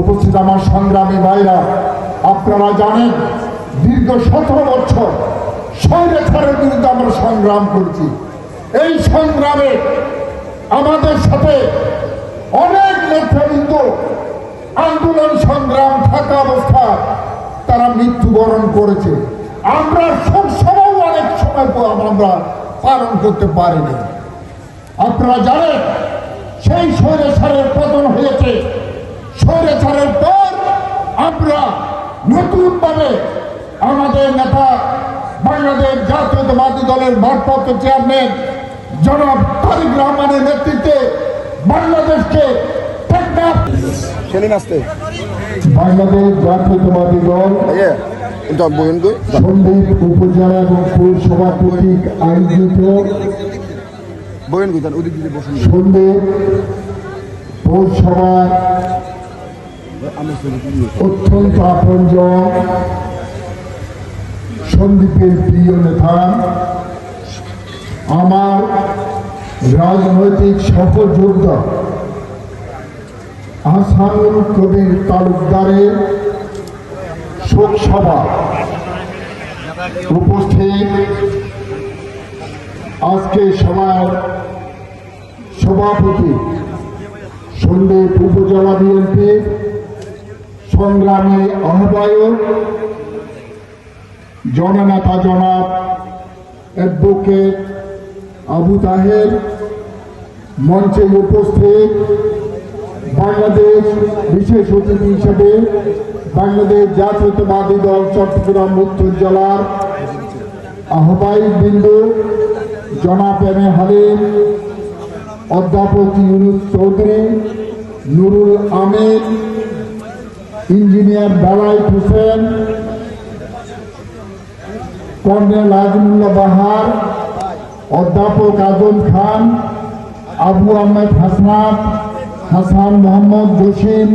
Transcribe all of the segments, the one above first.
উপস্থিত আমার সংগ্রামী ভাইরা, আপনারা জানেন দীর্ঘ সতেরো বছর স্বৈরাচারের বিরুদ্ধে আমরা সংগ্রাম করেছি। এই সংগ্রামে আমাদের সাথে অনেক নেতৃবৃন্দ আন্দোলন সংগ্রাম থাকা অবস্থায় তারা মৃত্যুবরণ করেছে। আমরা সব সময় অনেক সময় আমরা পালন করতে পারিনি। আপনারা জানেন সেই স্বৈরাচারের পতন হয়েছে স্বৈরাচারের পর আমরা নতুনভাবে আমাদের নেতা বাংলাদেশ জাতীয়তাবাদী দলের ভারপ্রাপ্ত চেয়ারম্যান জনাব তারিক রহমানের নেতৃত্বে বাংলাদেশকে বাংলাদেশ জাতীয়তাবাদী দল উপজেলা এবং আয়োজিত পৌরসভার আমি অত্যন্ত আপনজন, সন্দীপের প্রিয় নেতা, আমার রাজনৈতিক সহযোদ্ধা আসানুল কবির তালুকদারের শোক সভা উপস্থিত। আজকে সভার সভাপতি সন্দ্বীপ উপজেলা বিএনপির সংগ্রামী আহ্বায়ক জননেতা জনাব অ্যাডভোকেট আবু তাহের মঞ্চে উপস্থিত বাংলাদেশ বিশেষ অতিথি হিসেবে বাংলাদেশ জাতীয়তাবাদী দল চট্টগ্রাম উত্তর জেলার আহ্বায়ক বিন্দু জনাব এম এ হালিম, অধ্যাপক ইউনুস চৌধুরী, নুরুল আমির ইঞ্জিনিয়ার বেলায়েত হোসেন, কর্নেল আজমুল্লাহ বাহার, অধ্যাপক আজম খান, আবু আহমেদ হাসনাত, হাসান মোহাম্মদ জসিম,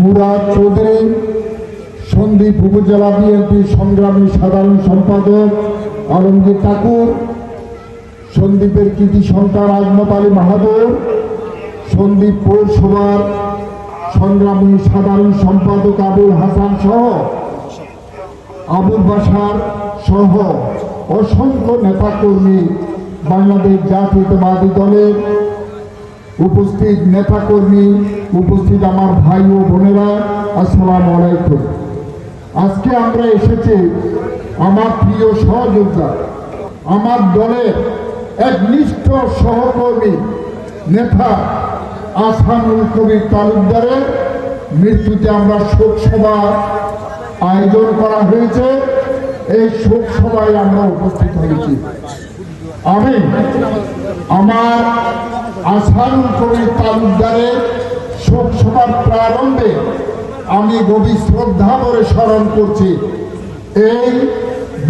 মুরাদ চৌধুরী, সন্দীপ উপজেলা বিএনপি সংগ্রামী সাধারণ সম্পাদক আলমগীর ঠাকুর, সন্দীপের কৃতি সন্তান আজমত আলী মাহাদুর, সন্দীপ পৌরসভার সংগ্রামী সাধারণ সম্পাদক আবুল হাসান সহ আবুল বাসার সহ অসংখ্য নেতাকর্মী বাংলাদেশ জাতীয়তাবাদী দলের উপস্থিত নেতাকর্মী, উপস্থিত আমার ভাই ও বোনেরা, আসসালামু আলাইকুম। আজকে আমরা এসেছি আমার প্রিয় সহযোদ্ধা, আমার দলের এক নিষ্ঠ সহকর্মী, নেতা আসানুল কবির তালুকদারের মৃত্যুতে আমরা শোক সভা আয়োজন করা হয়েছে। এই শোক সভায় আমরা উপস্থিত হয়েছি। আমি আমার আসানুল কবির তালুকদারের শোক সভার প্রারম্ভে আমি গভীর শ্রদ্ধা করে স্মরণ করছি। এই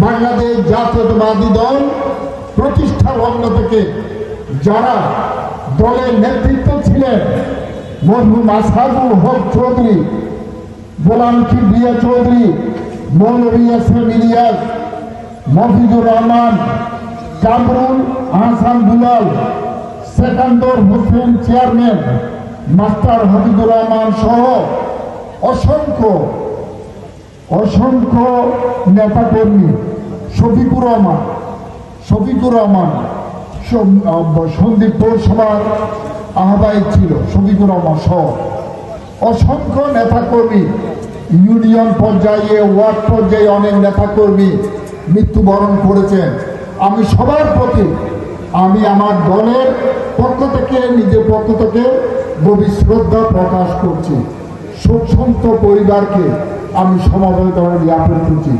বাংলাদেশ জাতীয়তাবাদী দল প্রতিষ্ঠা লগ্ন থেকে যারা দলের নেতৃত্ব ছিলেন মরহুম আসাদুল হক চৌধুরী, গোলাম কিবিয়া চৌধুরী, মৌলভী ইলিয়াস মফিজুর রহমান কামরুল আহসান দুলাল, সেকান্দর হোসেন চেয়ারম্যান, মাস্টার হাবিবুর রহমান সহ অসংখ্য অসংখ্য নেতাকর্মী, শফিকুর রহমান শফিকুর রহমান। সন্দীপ পৌরসভার আহ্বায়ক ছিল শফিকুর রহমান সহ। অসংখ্য নেতাকর্মী, ইউনিয়ন পর্যায়ে, ওয়ার্ড পর্যায়ে অনেক নেতাকর্মী মৃত্যুবরণ করেছেন। আমি সবার প্রতি, আমি আমার দলের পক্ষ থেকে, নিজের পক্ষ থেকে গভীর শ্রদ্ধা প্রকাশ করছি। শোকসন্ত পরিবারকে আমি সমবেদনা জ্ঞাপন করছি।